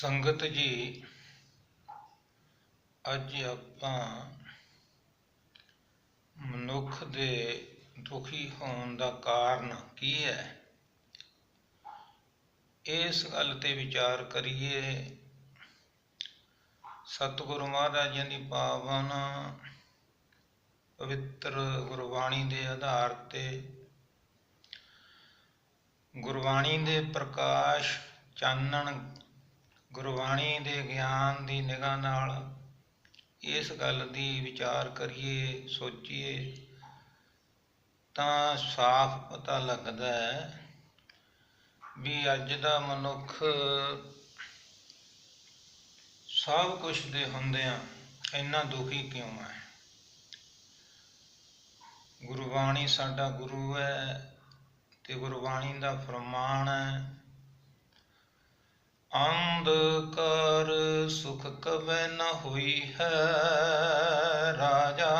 ਸੰਗਤ ਜੀ, ਅੱਜ ਆਪਾਂ ਮਨੁੱਖ ਦੇ ਦੁਖੀ ਹੋਣ ਦਾ ਕਾਰਨ ਕੀ ਹੈ? ਇਸ ਗੱਲ ਤੇ ਵਿਚਾਰ ਕਰੀਏ। ਸਤਿਗੁਰੂ ਮਹਾਰਾਜ ਜੀ ਦੀ ਪਾਵਨ ਪਵਿੱਤਰ ਗੁਰਬਾਣੀ ਦੇ ਆਧਾਰ ਤੇ ਗੁਰਬਾਣੀ ਦੇ ਪ੍ਰਕਾਸ਼ ਚਾਨਣ ਗੁਰਬਾਣੀ ਦੇ ਗਿਆਨ ਦੀ ਨਿਗਾਹ ਨਾਲ ਇਸ ਗੱਲ ਦੀ ਵਿਚਾਰ ਕਰੀਏ, ਸੋਚੀਏ, ਤਾਂ ਸਾਫ਼ ਪਤਾ ਲੱਗਦਾ ਹੈ ਵੀ ਅੱਜ ਦਾ ਮਨੁੱਖ ਸਭ ਕੁਝ ਦੇ ਹੁੰਦਿਆਂ ਇੰਨਾ ਦੁਖੀ ਕਿਉਂ ਹੈ? ਗੁਰਬਾਣੀ ਸਾਡਾ ਗੁਰੂ ਹੈ ਤੇ ਗੁਰਬਾਣੀ ਦਾ ਫਰਮਾਨ ਹੈ ਅੰਧਕਾਰ ਸੁਖ ਕਵੈ ਨ ਹੋਈ ਹੈ, ਰਾਜਾ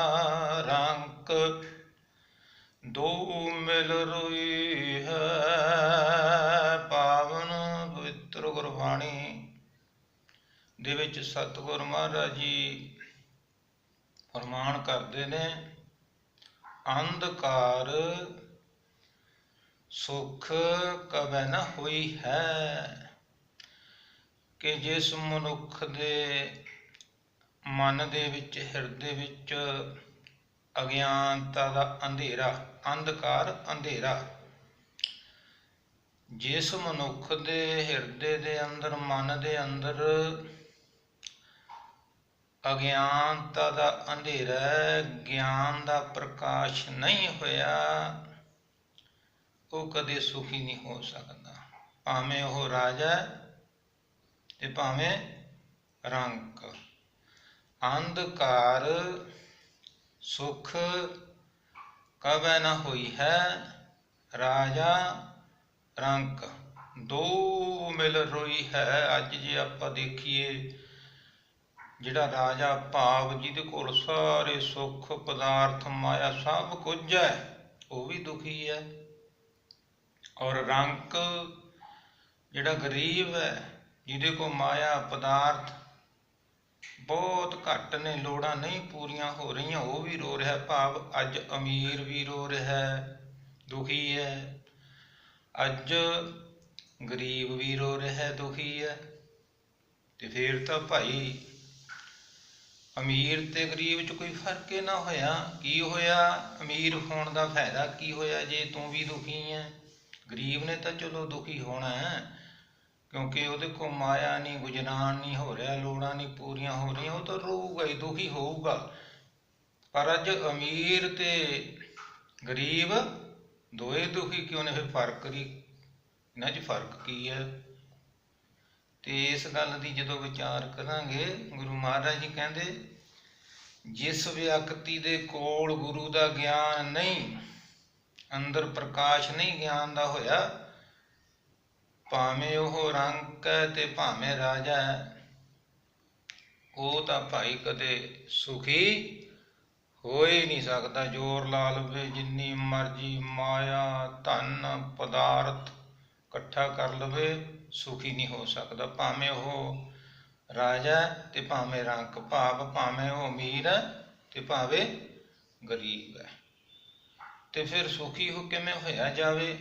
ਰੰਕ। ਦੋ ਮਿਲ ਰੋਈ ਹੈ, ਪਾਵਨ ਪਵਿੱਤਰ ਗੁਰਬਾਣੀ ਦੇ ਵਿੱਚ ਸਤਿਗੁਰ ਮਹਾਰਾਜ ਜੀ ਫਰਮਾਨ ਕਰਦੇ ਨੇ, ਅੰਧਕਾਰ ਸੁਖ ਕਵੈ ਨ ਹੋਈ ਹੈ। ਕਿ ਜਿਸ ਮਨੁੱਖ ਦੇ ਮਨ ਦੇ ਵਿੱਚ, ਹਿਰਦੇ ਵਿੱਚ ਅਗਿਆਨਤਾ ਦਾ ਅੰਧੇਰਾ, ਅੰਧਕਾਰ ਅੰਧੇਰਾ। ਜਿਸ ਮਨੁੱਖ ਦੇ ਹਿਰਦੇ ਦੇ ਅੰਦਰ, ਮਨ ਦੇ ਅੰਦਰ ਅਗਿਆਨਤਾ ਦਾ ਅੰਧੇਰਾ ਗਿਆਨ ਦਾ ਪ੍ਰਕਾਸ਼ ਨਹੀਂ ਹੋਇਆ, ਉਹ ਕਦੇ ਸੁਖੀ ਨਹੀਂ ਹੋ ਸਕਦਾ। ਭਾਵੇਂ ਉਹ ਰਾਜਾ ਤੇ ਭਾਵੇਂ ਰੰਕ। ਅੰਧਕਾਰ ਸੁਖ ਕਵੈ ਨਾ ਹੋਈ ਹੈ, ਰਾਜਾ ਰੰਕ। ਦੋ ਮਿਲ ਰੋਈ ਹੈ, ਅੱਜ ਜੇ ਆਪਾਂ ਦੇਖੀਏ ਜਿਹੜਾ ਰਾਜਾ ਭਾਵ, ਜਿਹਦੇ ਕੋਲ ਸਾਰੇ ਸੁੱਖ ਪਦਾਰਥ ਮਾਇਆ ਸਭ ਕੁਝ ਹੈ, ਉਹ ਵੀ ਦੁਖੀ ਹੈ। ਔਰ ਰੰਕ ਜਿਹੜਾ ਗਰੀਬ ਹੈ ਜਿਹਦੇ ਕੋ ਮਾਇਆ, ਪਦਾਰਥ ਬਹੁਤ ਘੱਟ ਨੇ, ਲੋੜਾਂ ਨਹੀਂ ਪੂਰੀਆਂ ਹੋ ਰਹੀਆਂ, ਉਹ ਵੀ ਰੋ ਰਿਹਾ। ਭਾਵ ਅੱਜ ਅਮੀਰ ਵੀ ਰੋ ਰਿਹਾ ਦੁਖੀ ਹੈ। ਅੱਜ ਗਰੀਬ ਵੀ ਰੋ ਰਿਹਾ ਦੁਖੀ ਹੈ। ਤੇ ਫੇਰ ਤਾਂ ਭਾਈ ਅਮੀਰ ਤੇ ਗਰੀਬ 'ਚ ਕੋਈ ਫ਼ਰਕ ਹੀ ਨਾ ਹੋਇਆ। ਕੀ ਹੋਇਆ? ਅਮੀਰ ਹੋਣ ਦਾ ਫਾਇਦਾ ਕੀ ਹੋਇਆ? ਜੇ ਤੂੰ ਵੀ ਦੁਖੀ ਹੈ। ਗਰੀਬ ਨੇ ਤਾਂ ਚਲੋ ਦੁਖੀ ਹੋਣਾ ਹੈ। ਕਿਉਂਕਿ ਉਹਦੇ ਕੋਲ ਮਾਇਆ ਨਹੀਂ ਗੁਜਰਾਨ ਨਹੀਂ ਹੋ ਰਿਹਾ, ਲੋੜਾਂ ਨਹੀਂ ਪੂਰੀਆਂ ਹੋ ਰਹੀਆਂ, ਉਹ ਤਾਂ ਰੋਊਗਾ ਹੀ, ਦੁਖੀ ਹੋਊਗਾ। ਪਰ ਅੱਜ ਅਮੀਰ ਤੇ ਗਰੀਬ ਦੋਏ ਦੁਖੀ ਕਿਉਂ ਨੇ? ਫਿਰ ਫ਼ਰਕ ਦੀ ਇਹਨਾਂ 'ਚ ਫ਼ਰਕ ਕੀ ਹੈ? ਤੇ ਇਸ ਗੱਲ ਦੀ ਜਦੋਂ ਵਿਚਾਰ ਕਰਾਂਗੇ, ਗੁਰੂ ਮਹਾਰਾਜ ਜੀ ਕਹਿੰਦੇ, ਜਿਸ ਵਿਅਕਤੀ ਦੇ ਕੋਲ ਗੁਰੂ ਦਾ ਗਿਆਨ ਨਹੀਂ, ਅੰਦਰ ਪ੍ਰਕਾਸ਼ ਨਹੀਂ ਗਿਆਨ ਦਾ ਹੋਇਆ ਭਾਵੇਂ ਉਹ ਰੰਕ ਹੈ ਤੇ ਭਾਵੇਂ ਰਾਜਾ ਹੈ, ਉਹ ਤਾਂ ਭਾਈ ਕਦੇ ਸੁਖੀ ਹੋ ਹੀ ਨਹੀਂ ਸਕਦਾ। ਜੋਰ ਲਾ ਲਵੇ ਜਿੰਨੀ ਮਰਜ਼ੀ ਮਾਇਆ, ਧਨ, ਪਦਾਰਥ ਇਕੱਠਾ ਕਰ ਲਵੇ, ਸੁਖੀ ਨਹੀਂ ਹੋ ਸਕਦਾ। ਭਾਵੇਂ ਉਹ ਰਾਜਾ ਤੇ ਭਾਵੇਂ ਰੰਕ ਭਾਵ, ਭਾਵੇਂ ਉਹ ਅਮੀਰ ਹੈ ਤੇ ਭਾਵੇਂ ਗਰੀਬ ਹੈ। ਤੇ ਫਿਰ ਸੁਖੀ ਹੋ ਕਿਵੇਂ ਹੋਇਆ ਜਾਵੇ?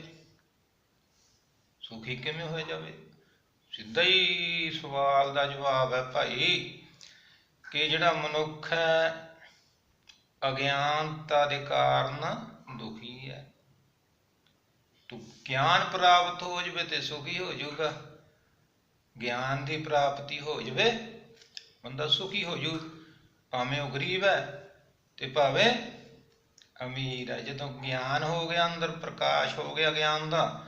ਸੁਖੀ ਕਿਵੇਂ ਹੋ ਜਾਵੇ? ਸਿੱਧਾ ਹੀ ਸਵਾਲ ਦਾ ਜਵਾਬ ਹੈ ਭਾਈ ਕਿ ਜਿਹੜਾ ਮਨੁੱਖ ਹੈ, ਅਗਿਆਨਤਾ ਦੇ ਕਾਰਨ ਦੁਖੀ ਹੈ। ਤੂੰ ਗਿਆਨ ਪ੍ਰਾਪਤ ਹੋ ਜਵੇ ਤੇ ਸੁਖੀ ਹੋ ਜਾਊਗਾ। ਗਿਆਨ ਦੀ ਪ੍ਰਾਪਤੀ ਹੋ ਜਵੇ, ਬੰਦਾ ਸੁਖੀ ਹੋ ਜੂ ਭਾਵੇਂ ਉਹ ਗਰੀਬ ਹੈ ਤੇ ਭਾਵੇਂ ਅਮੀਰ ਹੈ। ਜਦੋਂ ਗਿਆਨ ਹੋ ਗਿਆ, ਅੰਦਰ ਪ੍ਰਕਾਸ਼ ਹੋ ਗਿਆ ਗਿਆਨ ਦਾ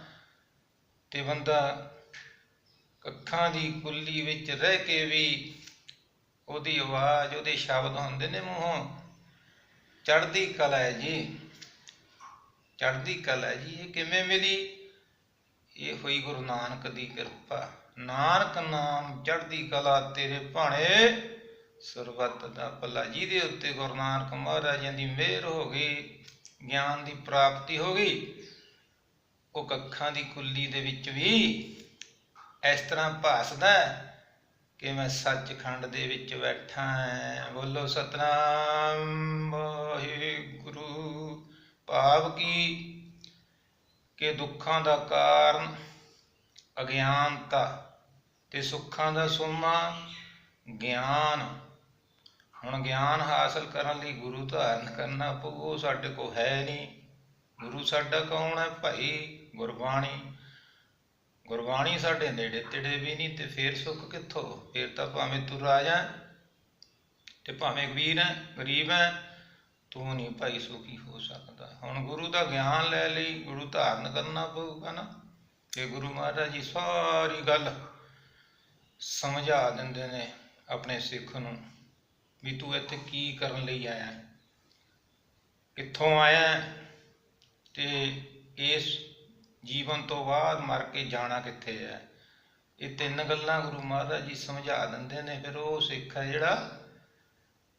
ਤੇ ਬੰਦਾ ਕੱਖਾਂ ਦੀ ਕੁੱਲੀ ਵਿੱਚ ਰਹਿ ਕੇ ਵੀ ਉਹਦੀ ਆਵਾਜ਼, ਉਹਦੇ ਸ਼ਬਦ ਹੁੰਦੇ ਨੇ ਮੂੰਹੋਂ। ਚੜ੍ਹਦੀ ਕਲਾ ਹੈ ਜੀ। ਚੜ੍ਹਦੀ ਕਲਾ ਹੈ ਜੀ, ਇਹ ਕਿਵੇਂ ਮਿਲੀ? ਇਹ ਹੋਈ ਗੁਰੂ ਨਾਨਕ ਦੀ ਕਿਰਪਾ। ਨਾਨਕ ਨਾਮ ਚੜ੍ਹਦੀ ਕਲਾ ਤੇਰੇ ਭਾਣੇ ਸਰਬੱਤ ਦਾ ਭਲਾ। ਜਿਹਦੇ ਉੱਤੇ ਗੁਰੂ ਨਾਨਕ ਮਹਾਰਾਜਾਂ ਦੀ ਮਿਹਰ ਹੋ ਗਈ, ਗਿਆਨ ਦੀ ਪ੍ਰਾਪਤੀ ਹੋ ਗਈ ਉਹ ਕੱਖਾਂ ਦੀ ਕੁੱਲੀ ਦੇ ਵਿੱਚ ਵੀ ਇਸ ਤਰ੍ਹਾਂ ਭਾਸਦਾ ਕਿ ਮੈਂ ਸੱਚਖੰਡ ਦੇ ਵਿੱਚ ਬੈਠਾ ਹਾਂ। ਬੋਲੋ ਸਤਨਾਮ, ਵਾਹਿਗੁਰੂ। ਭਾਵ ਕੀ? ਕਿ ਦੁੱਖਾਂ ਦਾ ਕਾਰਨ ਅਗਿਆਨਤਾ ਤੇ ਸੁੱਖਾਂ ਦਾ ਸੋਮਾ ਗਿਆਨ। ਹੁਣ ਗਿਆਨ ਹਾਸਲ ਕਰਨ ਲਈ ਗੁਰੂ ਧਾਰਨ ਕਰਨਾ ਪਊ, ਉਹ ਸਾਡੇ ਕੋਲ ਹੈ ਨਹੀਂ। ਗੁਰੂ ਸਾਡਾ ਕੌਣ ਹੈ ਭਾਈ? ਗੁਰਬਾਣੀ ਗੁਰਬਾਣੀ ਸਾਡੇ ਨੇੜੇ ਤੇੜੇ ਵੀ ਨਹੀਂ ਤੇ ਫੇਰ ਸੁੱਖ ਕਿੱਥੋਂ? ਫੇਰ ਤਾਂ ਭਾਵੇਂ ਤੂੰ ਰਾਜਾ ਤੇ ਭਾਵੇਂ ਵੀਰ ਹੈ, ਗਰੀਬ ਹੈ, ਤੂੰ ਨਹੀਂ ਭਾਈ ਸੁਖੀ ਹੋ ਸਕਦਾ। ਹੁਣ ਗੁਰੂ ਦਾ ਗਿਆਨ ਲੈ ਲਈ, ਗੁਰੂ ਧਾਰਨ ਕਰਨਾ ਪਊਗਾ ਨਾ। ਕਿ ਗੁਰੂ ਮਹਾਰਾਜ ਜੀ ਸਾਰੀ ਗੱਲ ਸਮਝਾ ਦਿੰਦੇ ਨੇ ਆਪਣੇ ਸਿੱਖ ਨੂੰ ਵੀ ਤੂੰ ਇੱਥੇ ਕੀ ਕਰਨ ਲਈ ਆਇਆ ਕਿੱਥੋਂ ਆਇਆ ਤੇ ਇਸ ਜੀਵਨ ਤੋਂ ਬਾਅਦ ਮਰ ਕੇ ਜਾਣਾ ਕਿੱਥੇ ਹੈ? ਇਹ ਤਿੰਨ ਗੱਲਾਂ ਗੁਰੂ ਮਹਾਰਾਜ ਜੀ ਸਮਝਾ ਦਿੰਦੇ ਨੇ, ਫਿਰ ਉਹ ਸਿੱਖ ਹੈ ਜਿਹੜਾ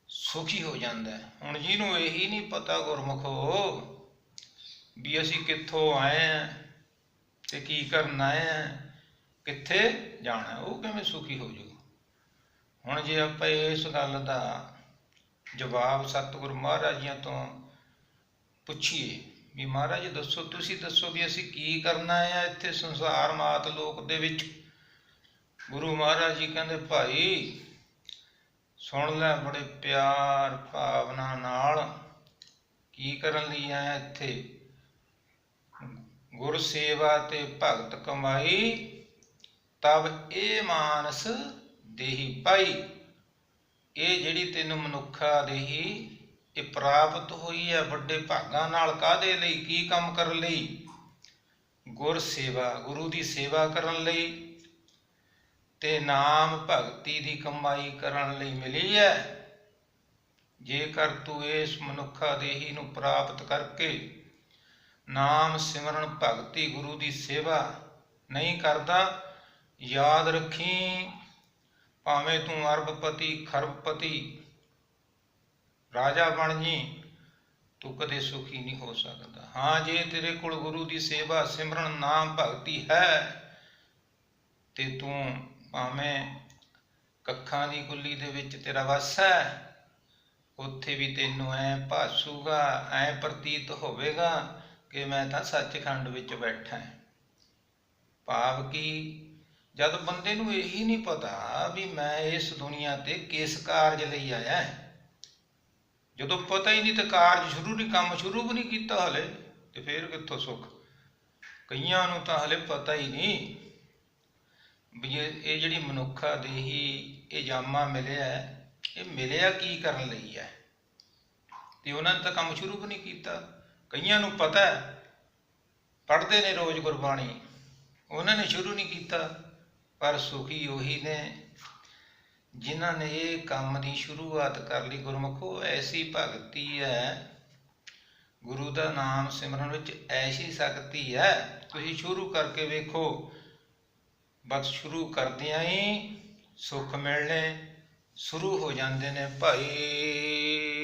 ਸੁਖੀ ਹੋ ਜਾਂਦਾ ਹੈ। ਹੁਣ ਜਿਹਨੂੰ ਇਹੀ ਨਹੀਂ ਪਤਾ ਗੁਰਮਖੋ ਵੀ ਅਸੀਂ ਕਿੱਥੋਂ ਆਏ ਹਾਂ ਤੇ ਕੀ ਕਰਨ ਆਏ ਹਾਂ, ਕਿੱਥੇ ਜਾਣਾ ਉਹ ਕਿਵੇਂ ਸੁਖੀ ਹੋ ਜੂ ਹੁਣ ਜੇ ਆਪਾਂ ਇਸ ਗੱਲ ਦਾ ਜਵਾਬ ਸਤਿਗੁਰੂ ਮਹਾਰਾਜ ਜੀਆਂ ਤੋਂ ਪੁੱਛੀਏ ਵੀ ਮਹਾਰਾਜ ਦੱਸੋ, ਤੁਸੀਂ ਦੱਸੋ ਵੀ ਅਸੀਂ ਕੀ ਕਰਨਾ ਹੈ ਇੱਥੇ ਸੰਸਾਰ ਮਾਤ ਲੋਕ ਦੇ ਵਿੱਚ? ਗੁਰੂ ਮਹਾਰਾਜ ਜੀ ਕਹਿੰਦੇ, ਭਾਈ, ਸੁਣ ਲੈ ਬੜੇ ਪਿਆਰ ਭਾਵਨਾ ਨਾਲ ਕੀ ਕਰਨ ਲਈ ਆਇਆ ਇੱਥੇ? ਗੁਰ ਸੇਵਾ ਤੇ ਭਗਤ ਕਮਾਈ, ਤਬ ਇਹ ਮਾਨਸ ਦੇਹੀ ਪਾਈ ਇਹ ਜਿਹੜੀ ਤੈਨੂੰ ਮਨੁੱਖਾ ਦੇਹੀ ਇਹ ਪ੍ਰਾਪਤ ਹੋਈ ਹੈ ਵੱਡੇ ਭਾਗਾਂ ਨਾਲ ਕਾਦੇ ਲਈ, ਕੀ ਕੰਮ ਕਰਨ ਲਈ? ਗੁਰ ਸੇਵਾ, ਗੁਰੂ ਦੀ ਸੇਵਾ ਕਰਨ ਲਈ ਤੇ ਨਾਮ ਭਗਤੀ ਦੀ ਕਮਾਈ ਕਰਨ ਲਈ ਮਿਲੀ ਹੈ। ਜੇਕਰ ਤੂੰ ਇਸ ਮਨੁੱਖਾ ਦੇਹੀ ਨੂੰ ਪ੍ਰਾਪਤ ਕਰਕੇ ਨਾਮ ਸਿਮਰਨ ਭਗਤੀ ਗੁਰੂ ਦੀ ਸੇਵਾ ਨਹੀਂ ਕਰਦਾ, ਯਾਦ ਰੱਖੀ, ਭਾਵੇਂ ਤੂੰ ਅਰਬਪਤੀ, ਖਰਬਪਤੀ ਰਾਜਾ ਬਣ ਜੀ, ਤੂੰ ਕਦੇ ਸੁਖੀ ਨਹੀਂ ਹੋ ਸਕਦਾ। ਹਾਂ ਜੇ ਤੇਰੇ ਕੋਲ ਗੁਰੂ ਦੀ ਸੇਵਾ, ਸਿਮਰਨ, ਨਾਮ, ਭਗਤੀ ਹੈ, ਤੇ ਤੂੰ ਭਾਵੇਂ ਕੱਖਾਂ ਦੀ ਗੁੱਲੀ ਦੇ ਵਿੱਚ ਤੇਰਾ ਵਸ ਹੈ, ਉੱਥੇ ਵੀ ਤੈਨੂੰ ਐ ਭਾਸੂਗਾ, ਐ ਪ੍ਰਤੀਤ ਹੋਵੇਗਾ ਕਿ ਮੈਂ ਤਾਂ ਸੱਚਖੰਡ ਵਿੱਚ ਬੈਠਾ ਹਾਂ। ਭਾਵ ਕਿ, ਜਦ ਬੰਦੇ ਨੂੰ ਇਹੀ ਨਹੀਂ ਪਤਾ ਵੀ ਮੈਂ ਇਸ ਦੁਨੀਆ ਤੇ ਕਿਸ ਕਾਰਜ ਲਈ ਆਇਆ ਹਾਂ। ਜਦੋਂ ਪਤਾ ਹੀ ਨਹੀਂ ਤੇ ਕਾਰਜ ਸ਼ੁਰੂ ਨਹੀਂ, ਕੰਮ ਸ਼ੁਰੂ ਵੀ ਨਹੀਂ ਕੀਤਾ ਹਲੇ, ਤੇ ਫੇਰ ਕਿੱਥੋਂ ਸੁੱਖ? ਕਈਆਂ ਨੂੰ ਤਾਂ ਹਲੇ ਪਤਾ ਹੀ ਨਹੀਂ ਵੀ ਇਹ ਇਹ ਜਿਹੜੀ ਮਨੁੱਖਾ ਦੇਹੀ, ਇਹ ਜਾਮਾ ਮਿਲਿਆ, ਇਹ ਮਿਲਿਆ ਕੀ ਕਰਨ ਲਈ ਹੈ? ਤੇ ਉਹਨਾਂ ਨੇ ਤਾਂ ਕੰਮ ਸ਼ੁਰੂ ਵੀ ਨਹੀਂ ਕੀਤਾ। ਕਈਆਂ ਨੂੰ ਪਤਾ ਹੈ, ਪੜ੍ਹਦੇ ਨੇ ਰੋਜ਼ ਗੁਰਬਾਣੀ, ਉਹਨਾਂ ਨੇ ਸ਼ੁਰੂ ਨਹੀਂ ਕੀਤਾ, ਪਰ ਸੁਖੀ ਉਹੀ ਨੇ। ਜਿਨ੍ਹਾਂ ਨੇ ਇਹ ਕੰਮ ਦੀ ਸ਼ੁਰੂਆਤ ਕਰ ਲਈ ਗੁਰਮਖੋ, ਐਸੀ ਭਗਤੀ ਹੈ, ਗੁਰੂ ਦਾ ਨਾਮ ਸਿਮਰਨ ਵਿੱਚ ਐਸੀ ਸ਼ਕਤੀ ਹੈ। ਤੁਸੀਂ ਸ਼ੁਰੂ ਕਰਕੇ ਵੇਖੋ, ਬਸ ਸ਼ੁਰੂ ਕਰਦਿਆਂ ਹੀ ਸੁੱਖ ਮਿਲਣੇ, ਸ਼ੁਰੂ ਹੋ ਜਾਂਦੇ ਨੇ ਭਾਈ।